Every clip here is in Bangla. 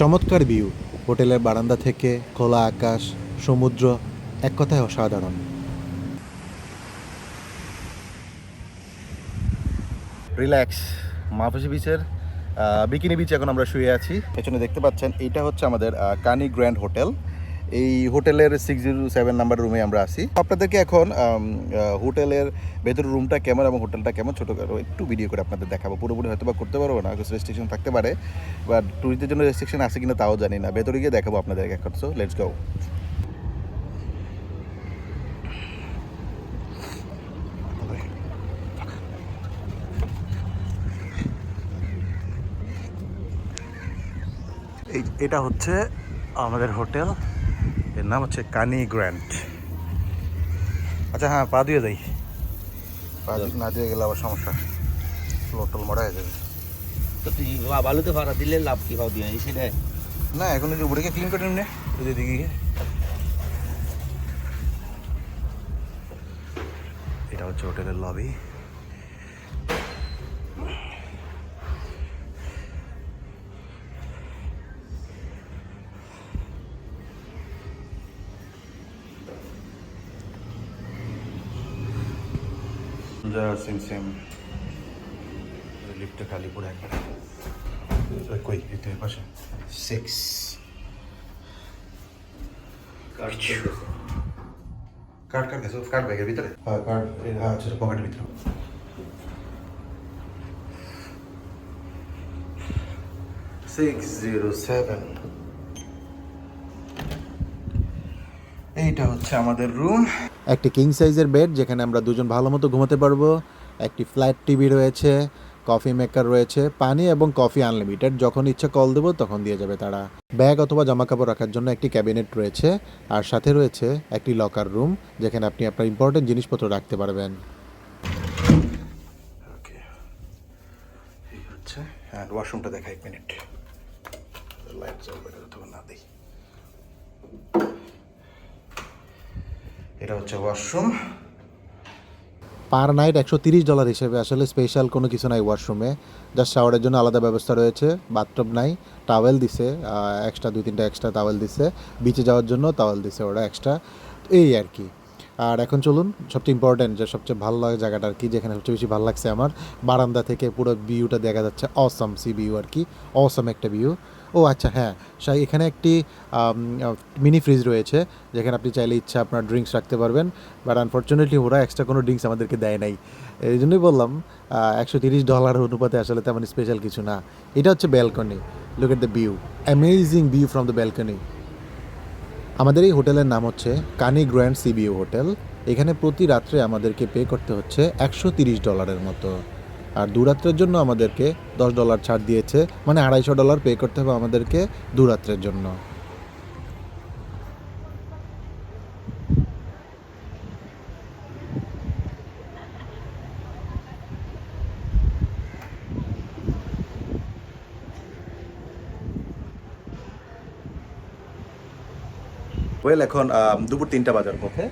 চমৎকার ভিউ। হোটেলের বারান্দা থেকে খোলা আকাশ, সমুদ্র, এক কথায় অসাধারণ। রিল্যাক্স মাফুসি বিচের বিকিনি বিচ এখন আমরা শুয়ে আছি। পেছনে দেখতে পাচ্ছেন, এইটা হচ্ছে আমাদের কানি গ্র্যান্ড হোটেল এই হোটেলের সিক্স জিরো সেভেন নাম্বার রুমে আমরা আছি। আপনাদেরকে এখন হোটেলের ভেতরের রুমটা কেমন এবং হোটেলটা কেমন ছোটো করো একটু ভিডিও করে আপনাদের দেখাবো। পুরোপুরি হয়তো বা করতে পারব না রেস্ট্রিকশন থাকতে পারে বা ট্যুরিস্টদের জন্য রেস্ট্রিকশন আছে কিনা তাও জানি না। ভেতরে গিয়ে দেখাবো আপনাদেরকে এখন সো লেটস গো এই, এটা হচ্ছে আমাদের হোটেল। এর নাম হচ্ছে কানি গ্র্যান্ড আচ্ছা হ্যাঁ পা দিয়ে যাই পা দিয়ে- না দিয়ে গেলে আবার সমস্যা। লোটল মরা হয়ে যাবে। তো তুই বালুতে ভাড়া দিলে লাভ কি? পাও দিয়ে সেটা না এখন যদি উপরে ক্লিন করে নিন যদি দিকে এটা হচ্ছে হোটেলের লবি সেম সেম লিফটে খালি পড়ে একবারে ওই কই এই তো এই পাশে সিক্স কার্ড কার্ড গেছে কার্ড ব্যাগের ভিতরে হ্যাঁ কার্ড হ্যাঁ আচ্ছা পকেটের ভিতরে সিক্স জিরো সেভেন এইটা হচ্ছে আমাদের রুম একটি কিং সাইজের বেড যেখানে আমরা দুজন ভালো মতো ঘুমাতে পারব। একটি ফ্ল্যাট টিভি রয়েছে কফি মেকার রয়েছে পানি এবং কফি আনলিমিটেড যখন ইচ্ছা কল দেবো তখন দিয়ে যাবে তারা। ব্যাগ অথবা জামা কাপড় রাখার জন্য একটি ক্যাবিনেট রয়েছে আর সাথে রয়েছে একটি লকার রুম যেখানে আপনি আপনার ইম্পর্টেন্ট জিনিসপত্র রাখতে পারবেন। ওকে হচ্ছে হ্যাঁ ওয়াশরুমটা দেখা এক মিনিট লাইট জ্বলবে না দিই। এটা হচ্ছে ওয়াশরুম। পার নাইট একশো তিরিশ ডলার হিসেবে। আসলে স্পেশাল কোনো কিছু নাই ওয়াশরুমে। জাস্ট শাওয়ারের জন্য আলাদা ব্যবস্থা রয়েছে। বাথরুম নাই। টাওয়েল দিছে। এক্সট্রা দুই তিনটা এক্সট্রা টাওয়েল দিছে। বিচে যাওয়ার জন্য টাওয়েল দিছে ওরা এক্সট্রা এই আর কি। আর এখন চলুন, সবচেয়ে ইম্পর্ট্যান্ট যে সবচেয়ে ভালো লাগে জায়গাটা আর কি, যেখানে সবচেয়ে বেশি ভালো লাগছে আমার। বারান্দা থেকে পুরো ভিউটা দেখা যাচ্ছে অসম সি ভিউ আর কি। অসম একটা ভিউ ও আচ্ছা হ্যাঁ। এখানে একটি মিনি ফ্রিজ রয়েছে, যেখানে আপনি চাইলে ইচ্ছা আপনার ড্রিঙ্কস রাখতে পারবেন বাট আনফর্চুনেটলি ওরা এক্সট্রা কোনো ড্রিঙ্কস আমাদেরকে দেয় নাই। এই জন্যই বললাম একশো তিরিশ ডলার অনুপাতে আসলে তেমন স্পেশাল কিছু না। এটা হচ্ছে balcony look at the view amazing view from the balcony আমাদের এই হোটেলের নাম হচ্ছে কানি গ্র্যান্ড সিবিউ হোটেল এখানে প্রতি রাত্রে আমাদেরকে পে করতে হচ্ছে একশো তিরিশ ডলারের মতো। আর দু রাত্রের জন্য আমাদেরকে দশ ডলার ছাড় দিয়েছে। মানে আড়াইশো ডলার পে করতে হবে আমাদেরকে দুরাত্রের জন্য। ওয়েল এখন দুপুর তিনটা বাজার পথে।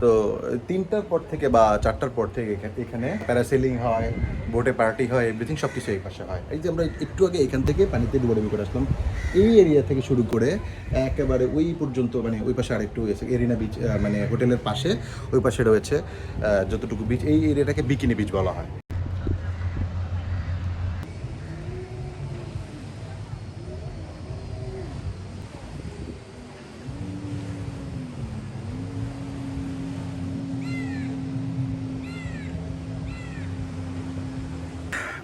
তো তিনটার পর থেকে বা চারটার পর থেকে এখা- এখানে প্যারাসেলিং হয় বোটে পার্টি হয় এভরিথিং সব কিছু এই পাশে হয়। এই যে আমরা একটু আগে এখান থেকে পানিতে ডুবে করে আসলাম, এই এরিয়া থেকে শুরু করে একেবারে ওই পর্যন্ত মানে ওই পাশে আরেকটু এরিনা বিচ মানে হোটেলের পাশে, ওই পাশে রয়েছে যতটুকু বিচ এই এরিয়াটাকে বিকিনি বিচ বলা হয়।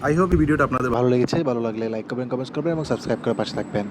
আই হোপ এই ভিডিওটা আপনাদের ভালো লেগেছে। ভালো লাগলে লাইক করবেন কমেন্টস করবেন এবং সাবস্ক্রাইব করে পাশে থাকবেন।